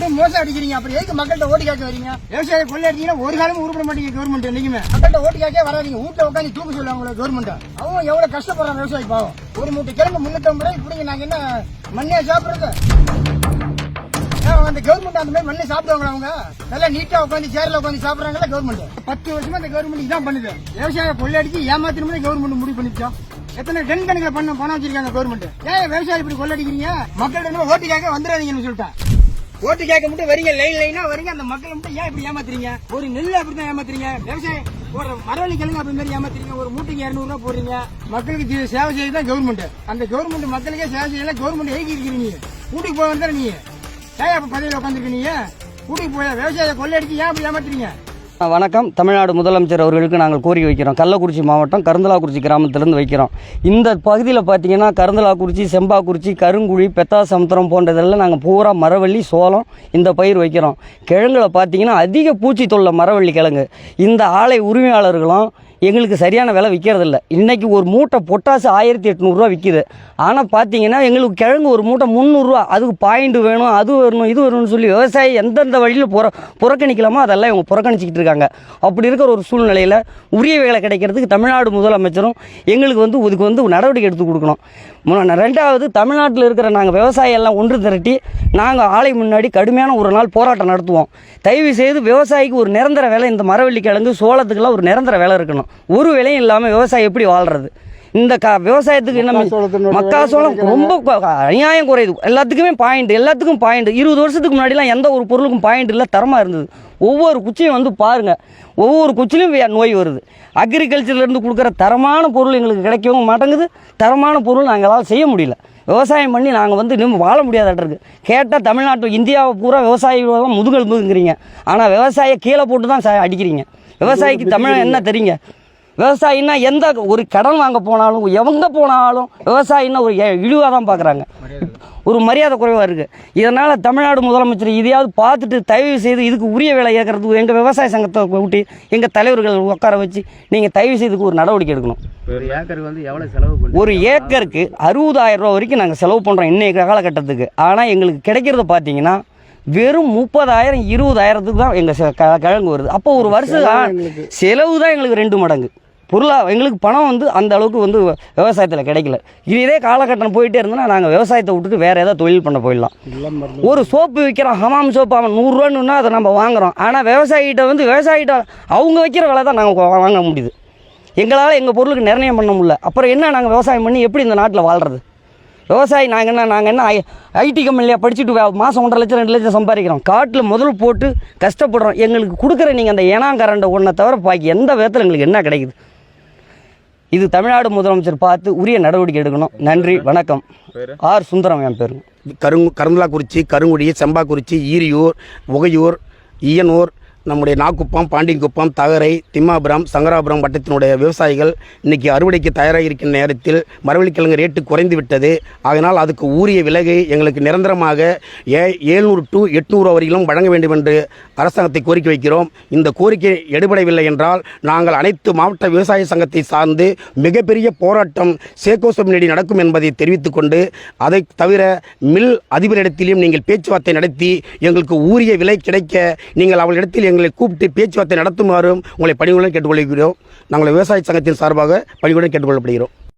படு மோசம் அடிக்கிறீங்க. அப்புறம் எதுக்கு மக்கள்கிட்ட ஓட்டு கேட்க வரீங்க? விவசாய கொள்ளை அடிச்சீங்கன்னா ஒரு காலமும் உருப்பட மாட்டீங்க கவர்மெண்ட் என்னைக்குமே. மக்கள்கிட்ட ஓட்டு கேட்க வராதீங்க. வீட்டுல உட்காந்து தூக்க சொல்லுவாங்க கவர்மெண்ட் அவங்க எவ்வளவு கஷ்டப்படுறாங்க விவசாயி பாவம். ஒரு மூட்டை கிழங்கு முன்னூத்தி ரூபாய் இப்படிங்க நாங்க என்ன மண்ணியா சாப்பிடுறது? அந்த கவர்மெண்ட் அந்த மாதிரி மண்ணை சாப்பிடுவாங்களா அவங்க? நல்லா நீட்டா உட்காந்து சேர்ல உட்காந்து சாப்பிடுறாங்களா கவர்மெண்ட் பத்து வருஷமா இந்த கவர்மெண்ட் இதான் பண்ணுது. விவசாய கொள்ளடிச்சு ஏமாத்திரமே கவர்மெண்ட் முடிவு பண்ணிச்சோம் எத்தனை டன் கணக்கில் பண்ண பணம் வச்சிருக்காங்க கவர்மெண்ட் ஏன் விவசாயம் இப்படி கொள்ளடிக்கிறீங்க? மக்கள்கிட்ட ஓட்டு கேட்க வந்துடாதீங்கன்னு சொல்லிட்டேன். ஓட்டு கேட்க மட்டும் வரீங்க லைன் லைனா வரீங்க அந்த மக்களை மட்டும் ஏன் இப்படி ஏமாத்துறீங்க? ஒரு நெல் அப்படிதான் ஏமாத்துறீங்க? விவசாயம் ஒரு மரவள்ளி கிழங்கு அப்படி மாதிரி ஏமாத்துறீங்க ஒரு மூட்டைக்கு இருநூறு ரூபா போடுறீங்க. மக்களுக்கு சேவை செய்யுது தான் கவர்மெண்ட் அந்த கவர்மெண்ட் மக்களுக்கே சேவை செய்யல கவர்மெண்ட் ஏகி இருக்கிறீங்க கூட்டிக்கு போக போய் வந்தா நீ? ஏன் அப்ப பதவியில் உட்காந்துருக்கீங்க கூட்டிக்கு வீட்டுக்கு போய் விவசாய கொள்ளையடிச்சு ஏன் அப்படி ஏமாத்துறீங்க? வணக்கம். தமிழ்நாடு முதலமைச்சர் அவர்களுக்கு நாங்கள் கோரிக்கை வைக்கிறோம். கள்ளக்குறிச்சி மாவட்டம் கருந்தலாக்குறிச்சி கிராமத்திலிருந்து வைக்கிறோம். இந்த பகுதியில் பார்த்தீங்கன்னா கருந்தலாக்குறிச்சி செம்பாக்குறிச்சி கருங்குழி பெத்தாசமுத்திரம் போன்றதெல்லாம் நாங்கள் பூரா மரவள்ளி சோளம் இந்த பயிர் வைக்கிறோம். கிழங்குல பார்த்தீங்கன்னா அதிக பூச்சி தொல்லை மரவள்ளி கிழங்கு. இந்த ஆலை உரிமையாளர்களும் எங்களுக்கு சரியான விலை விற்கிறதில்ல இன்றைக்கி ஒரு மூட்டை பொட்டாசு ஆயிரத்தி எட்நூறுரூவா விற்கிது ஆனால் பார்த்தீங்கன்னா எங்களுக்கு கிழங்கு ஒரு மூட்டை முந்நூறுரூவா அதுக்கு பாயிண்ட் வேணும் அது வரணும் இது வரணும்னு சொல்லி விவசாயி எந்தெந்த வழியில் புற புறக்கணிக்கலாமோ அதெல்லாம் இவங்க புறக்கணிச்சிக்கிட்டு இருக்காங்க. அப்படி இருக்கிற ஒரு சூழ்நிலையில் உரிய வேலை கிடைக்கிறதுக்கு தமிழ்நாடு முதலமைச்சரும் எங்களுக்கு வந்து இதுக்கு வந்து நடவடிக்கை எடுத்து கொடுக்கணும். ரெண்டாவது தமிழ்நாட்டில் இருக்கிற நாங்கள் விவசாயி எல்லாம் ஒன்று திரட்டி நாங்கள் ஆலை முன்னாடி கடுமையான ஒரு நாள் போராட்டம் நடத்துவோம். தயவு செய்து விவசாயிக்கு ஒரு நிரந்தர வேலை இந்த மரவள்ளி கிழங்கு சோளத்துக்கெல்லாம் ஒரு நிரந்தர வேலை இருக்கணும். ஒரு விலையும் இல்லாமல் விவசாயி எப்படி வாழ்கிறது இந்த க விவசாயத்துக்கு என்ன மக்காசோளம் ரொம்ப அநியாயம் குறையுது. எல்லாத்துக்குமே பாயிண்ட் எல்லாத்துக்கும் பாயிண்ட் இருபது வருஷத்துக்கு முன்னாடிலாம் எந்த ஒரு பொருளுக்கும் பாயிண்ட் இல்லை தரமாக இருந்தது. ஒவ்வொரு குச்சியும் வந்து பாருங்க. ஒவ்வொரு குச்சிலையும் நோய் வருது. அக்ரிகல்ச்சர்லேருந்து கொடுக்குற தரமான பொருள் எங்களுக்கு கிடைக்கவும் மாட்டேங்குது. தரமான பொருள் நாங்களால் செய்ய முடியல. விவசாயம் பண்ணி நாங்கள் வந்து இன்னும் வாழ முடியாதாட்ட கேட்டால் தமிழ்நாட்டு இந்தியாவை பூரா விவசாயிகள் முதுகெலும்புங்கிறீங்க. ஆனால் விவசாயியை கீழே போட்டு தான் ச- அடிக்கிறீங்க. விவசாயிக்கு தமிழ் என்ன தெரியுங்க? விவசாயின்னா எந்த ஒரு கடன் வாங்க போனாலும் எவங்க போனாலும் விவசாயின்னா ஒரு இழிவாக தான் பார்க்குறாங்க ஒரு மரியாதை குறைவாக இருக்குது இதனால் தமிழ்நாடு முதலமைச்சர் இதையாவது பார்த்துட்டு தயவு செய்து இதுக்கு உரிய வேலை ஏற்கிறதுக்கு எங்கள் விவசாய சங்கத்தை கூட்டி எங்கள் தலைவர்கள் உட்கார வச்சு நீங்கள் தயவு செய்துக்கு ஒரு நடவடிக்கை எடுக்கணும். ஒரு ஏக்கருக்கு வந்து எவ்வளவு செலவு பண்ணி ஒரு ஏக்கருக்கு அறுபதாயிரம் ரூபா வரைக்கும் நாங்கள் செலவு பண்ணுறோம் இன்றைய காலகட்டத்துக்கு. ஆனால் எங்களுக்கு கிடைக்கிறது பார்த்தீங்கன்னா வெறும் முப்பதாயிரம் இருபதாயிரத்துக்கு தான் எங்கள் கிழங்கு வருது. அப்போ ஒரு வருஷம் செலவு தான் எங்களுக்கு. ரெண்டு மடங்கு. பொருளாக எங்களுக்கு பணம் வந்து அந்த அளவுக்கு வந்து விவசாயத்தில் கிடைக்கல. இதே காலகட்டம் போயிட்டே இருந்தோன்னா நாங்கள் விவசாயத்தை விட்டுட்டு வேறு ஏதாவது தொழில் பண்ண போயிடலாம். ஒரு சோப்பு விற்கிறான் ஹமாம் சோப்பு அவன் நூறுரூவான்னு அதை நம்ம வாங்குறோம். ஆனால் விவசாயிகிட்ட வந்து விவசாயிகிட்ட அவங்க வைக்கிற விலை தான் நாங்கள் வாங்க முடியுது. எங்களால் எங்கள் பொருளுக்கு நிர்ணயம் பண்ண முடியல. அப்புறம் என்ன நாங்கள் விவசாயம் பண்ணி எப்படி இந்த நாட்டில் வாழ்கிறது விவசாயி நாங்கள் என்ன நாங்கள் என்ன ஐடி கம்பெனியில் படிச்சுட்டு மாதம் ஒன்றரை லட்சம் ரெண்டு லட்சம் சம்பாதிக்கிறோம். காட்டில் முதல் போட்டு கஷ்டப்படுறோம். எங்களுக்கு கொடுக்குற நீங்கள் அந்த ஏனாங்கரண்டை ஒன்றை தவிர பாக்கி எந்த விதத்தில் எங்களுக்கு என்ன கிடைக்குது? இது தமிழ்நாடு முதலமைச்சர் பார்த்து உரிய நடவடிக்கை எடுக்கணும். நன்றி வணக்கம். ஆர் சுந்தரம் என் பேருங்க கருங்கு கருந்தலாக்குறிச்சி கருங்குடி செம்பாக்குறிச்சி ஈரியூர் உகையூர் ஈயனூர் நம்முடைய நாக்குப்பம் பாண்டிங்குப்பம் தகரை திம்மாபுரம் சங்கராபுரம் வட்டத்தினுடைய விவசாயிகள் இன்றைக்கி அறுவடைக்கு தயாராக இருக்கின்ற நேரத்தில் மரவள்ளிக்கிழங்கு ரேட்டு குறைந்து விட்டது அதனால் அதுக்கு ஊரிய விலகை எங்களுக்கு நிரந்தரமாக ஏ ஏழ்நூறு டு எட்நூறு வரையிலும் வழங்க வேண்டும் என்று அரசாங்கத்தை கோரிக்கை வைக்கிறோம். இந்த கோரிக்கை எடுபடவில்லை என்றால் நாங்கள் அனைத்து மாவட்ட விவசாய சங்கத்தை சார்ந்து மிகப்பெரிய போராட்டம் சேகோசமினடி நடக்கும் என்பதை தெரிவித்துக் கொண்டு அதை தவிர மில் அதிபரிடத்திலும் நீங்கள் பேச்சுவார்த்தை நடத்தி எங்களுக்கு ஊரிய விலை கிடைக்க நீங்கள் அவளிடத்தில் எங்களை கூப்பிட்டு பேச்சுவார்த்தை நடத்துமாறும் உங்களை பணிகளுடன் கேட்டுக்கொள்கிறோம். நாங்கள் விவசாய சங்கத்தின் சார்பாக பணிகளுடன் கேட்டுக்கொள்ளப்படுகிறோம்.